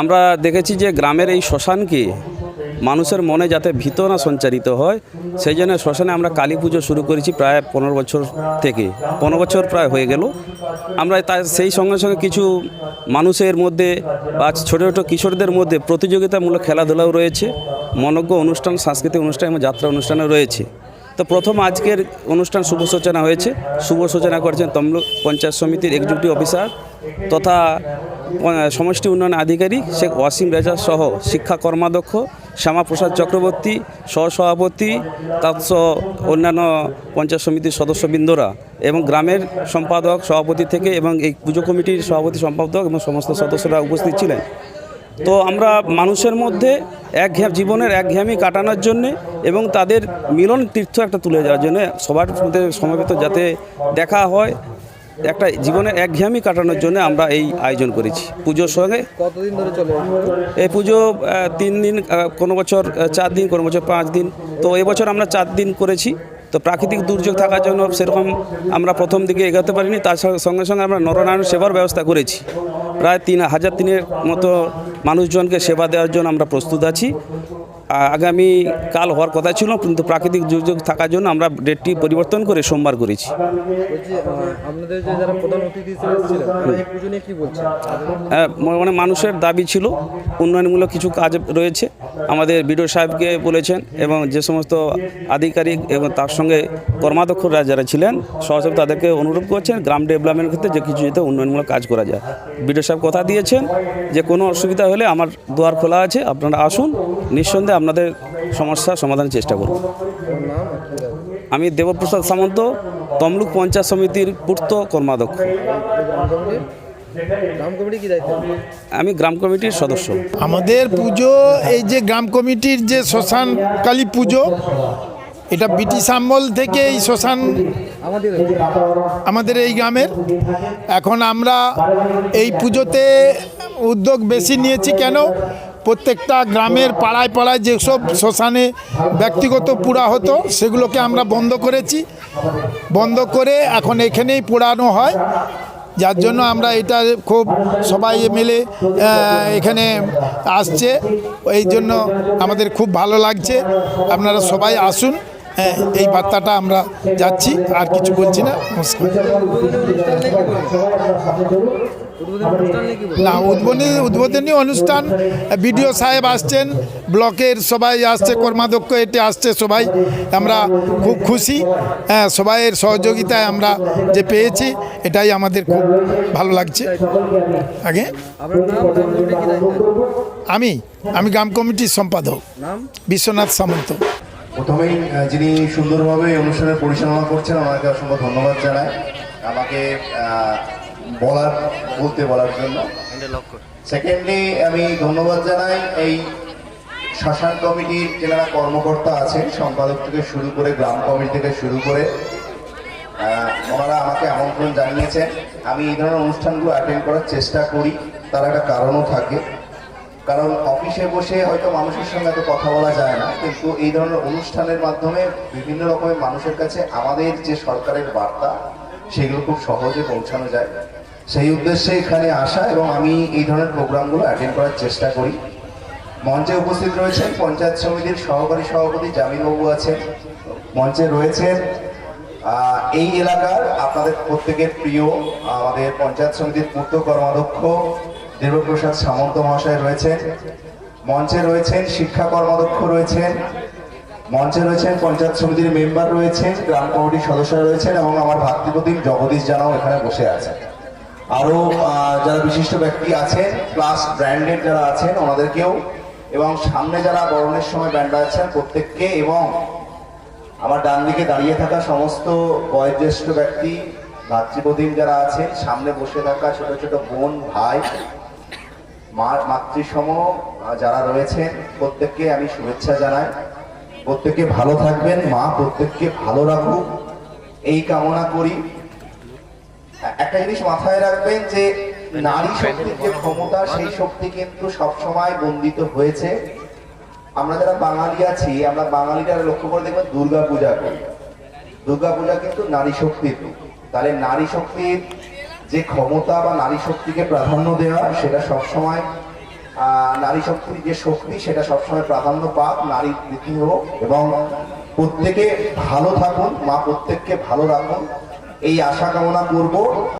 আমরা দেখেছি যে গ্রামের এই শ্মশানকে মানুষের মনে যাতে ভীত না সঞ্চারিত হয়, সেই জন্য শ্মশানে আমরা কালী পুজো শুরু করেছি প্রায় পনেরো বছর থেকে। পনেরো বছর প্রায় হয়ে গেল। আমরা তার সেই সঙ্গে সঙ্গে কিছু মানুষের মধ্যে বা ছোটো ছোটো কিশোরদের মধ্যে প্রতিযোগিতামূলক খেলাধুলাও রয়েছে। মনজ্ঞ অনুষ্ঠান, সাংস্কৃতিক অনুষ্ঠান এবং যাত্রা অনুষ্ঠানও রয়েছে। তো প্রথম আজকের অনুষ্ঠান শুভ সূচনা হয়েছে। শুভ সূচনা করেছেন তমলুক পঞ্চায়েত সমিতির এক্সিকিউটিভ অফিসার তথা সমষ্টি উন্নয়ন আধিকারিক শেখ ওয়াসিম রেজা সহ শিক্ষা কর্মাধ্যক্ষ শ্যামাপ্রসাদ চক্রবর্তী, সহসভাপতি তৎসহ অন্যান্য পঞ্চায়েত সমিতির সদস্যবৃন্দরা এবং গ্রামের সম্পাদক সভাপতি থেকে এবং এই পুজো কমিটির সভাপতি সম্পাদক এবং সমস্ত সদস্যরা উপস্থিত ছিলেন। তো আমরা মানুষের মধ্যে এক জীবনের একঘেয়ামি কাটানোর জন্যে এবং তাদের মিলন তীর্থ একটা তুলে যাওয়ার জন্য সবার মধ্যে সমবেত যাতে দেখা হয় একটা জীবনের একঘেয়ামি কাটানোর জন্য আমরা এই আয়োজন করেছি। পুজোর সঙ্গে কতদিন ধরে চলে এই পুজো তিন দিন কোনো বছর চার দিন কোনো বছর পাঁচ দিন। তো এবছর আমরা চার দিন করেছি। তো প্রাকৃতিক দুর্যোগ থাকার জন্য সেরকম আমরা প্রথম দিকে এগোতে পারিনি। তার সঙ্গে- সঙ্গে সঙ্গে আমরা নরনারায়ণ সেবার ব্যবস্থা করেছি। প্রায় তিন হাজার তিনের মতো মানুষজনকে সেবা দেওয়ার জন্য আমরা প্রস্তুত আছি। আগামী কাল হওয়ার কথা ছিল কিন্তু প্রাকৃতিক দুর্যোগ থাকার জন্য আমরা ডেটটি পরিবর্তন করে সোমবার করেছি। হ্যাঁ, মানে মানুষের দাবি ছিল উন্নয়নমূলক কিছু কাজ রয়েছে। আমাদের বিডিও সাহেবকে বলেছেন এবং যে সমস্ত আধিকারিক এবং তার সঙ্গে কর্মাধ্যক্ষরা যারা ছিলেন সহসব তাদেরকে অনুরোধ করছেন গ্রাম ডেভেলপমেন্টের ক্ষেত্রে যে কিছু যাতে উন্নয়নমূলক কাজ করা যায়। বিডিও সাহেব কথা দিয়েছেন যে কোনো অসুবিধা হলে আমার দুয়ার খোলা আছে আপনারা আসুন নিঃসন্দেহে আপনাদের সমস্যার সমাধানের চেষ্টা করব। আপনার নাম আর কি দাবি? আমি দেবপ্রসাদ সামন্ত তমলুক পঞ্চায়েত সমিতির পূর্ত কর্মাধ্যক্ষ। এই গ্রাম কমিটির গ্রাম কমিটি কি দায়িত্ব? আমি গ্রাম কমিটির সদস্য। আমাদের পুজো এই যে গ্রাম কমিটির যে শ্মশান কালী পুজো এটা ব্রিটিশ আমল থেকে এই শ্মশান আমাদের এই গ্রামের। এখন আমরা এই পুজোতে উদ্যোগ বেশি নিয়েছি কেন? প্রত্যেকটা গ্রামের পাড়ায় পাড়ায় যেসব শ্মশানে ব্যক্তিগত পোড়া হতো সেগুলোকে আমরা বন্ধ করেছি। বন্ধ করে এখন এখানেই পোড়ানো হয়। যার জন্য আমরা এটা খুব সবাই মিলে এখানে আসছে। এই জন্য আমাদের খুব ভালো লাগছে। আপনারা সবাই আসুন। হ্যাঁ, এই বার্তাটা আমরা যাচ্ছি। আর কিছু বলছি না। নমস্কার। না উদ্বোধনী উদ্বোধনী অনুষ্ঠান বিডিও সাহেব আসছেন ব্লকের সবাই আসছে কর্মাধ্যক্ষ এটি আসছে সবাই আমরা খুব খুশি। হ্যাঁ সবাইয়ের সহযোগিতায় আমরা যে পেয়েছি এটাই আমাদের খুব ভালো লাগছে। আগে? আমি আমি গ্রাম কমিটির সম্পাদক। বিশ্বনাথ সামন্ত। প্রথমেই যিনি সুন্দরভাবে অনুষ্ঠানের পরিচালনা করছেন ওনাকে অসংখ্য ধন্যবাদ জানাই আমাকে বলার বলতে বলার জন্য। সেকেন্ডলি আমি ধন্যবাদ জানাই এই শাসন কমিটির যারা কর্মকর্তা আছেন সম্পাদক থেকে শুরু করে গ্রাম কমিটি থেকে শুরু করে ওনারা আমাকে আমন্ত্রণ জানিয়েছেন। আমি এই ধরনের অনুষ্ঠানগুলো অ্যাটেন্ড করার চেষ্টা করি তার একটা কারণও থাকে। কারণ অফিসে বসে হয়তো মানুষের সঙ্গে এত কথা বলা যায় না কিন্তু এই ধরনের অনুষ্ঠানের মাধ্যমে বিভিন্ন রকমের মানুষের কাছে আমাদের যে সরকারের বার্তা সেগুলো খুব সহজে পৌঁছানো যায়। সেই উদ্দেশ্যে এখানে আসা এবং আমি এই ধরনের প্রোগ্রামগুলো অ্যাটেন্ড করার চেষ্টা করি। মঞ্চে উপস্থিত রয়েছেন পঞ্চায়েত সমিতির সহকারী সভাপতি জামিনবাবু আছেন, মঞ্চে রয়েছেন এই এলাকার আপনাদের প্রত্যেকের প্রিয়, আমাদের পঞ্চায়েত সমিতির পূর্ত কর্মাধ্যক্ষ দেবপ্রসাদ সামন্ত মহাশয় রয়েছেন, মঞ্চে রয়েছেন শিক্ষা কর্মাধ্যক্ষ রয়েছেন, মঞ্চে রয়েছেন পঞ্চায়েত সমিতির মেম্বার রয়েছেন, গ্রাম কমিটির সদস্যরা রয়েছেন এবং আমার ভাতৃপ্রতিম জগদীশ জানাও এখানে বসে আছেন। আরও যারা বিশিষ্ট ব্যক্তি আছেন প্লাস ব্র্যান্ডেড যারা আছেন, ওনাদেরকেও, এবং সামনে যারা বরণের সময় ব্যান্ড আছেন প্রত্যেককে, এবং আমার ডান দিকে দাঁড়িয়ে থাকা সমস্ত বয়োজ্যেষ্ঠ ব্যক্তি ভাতৃপ্রতিম যারা আছেন, সামনে বসে থাকা ছোট ছোট বোন, ভাই, মা, মাতৃসম, যারা রয়েছেন, প্রত্যেককে আমি শুভেচ্ছা জানাই। প্রত্যেকে ভালো থাকবেন, মা, প্রত্যেককে ভালো রাখুক। এই কামনা করি। একটা জিনিস মাথায় রাখবেন যে নারী শক্তির যে ক্ষমতা, সেই শক্তি কিন্তু সবসময় বন্দিত হয়েছে। আমরা যারা বাঙালি আছি, আমরা বাঙালিরা লক্ষ্য করে দেখবেন দুর্গা পূজা করি। দুর্গা পূজা কিন্তু নারী শক্তির তাহলে নারী শক্তির যে ক্ষমতা বা নারী শক্তিকে প্রাধান্য দেওয়া, সেটা সবসময় নারী শক্তির যে শক্তি, সেটা সবসময় প্রাধান্য পাক নারী বৃদ্ধি হোক এবং প্রত্যেকে ভালো থাকুন, মা প্রত্যেককে ভালো রাখুন। এই আশা কামনা করব।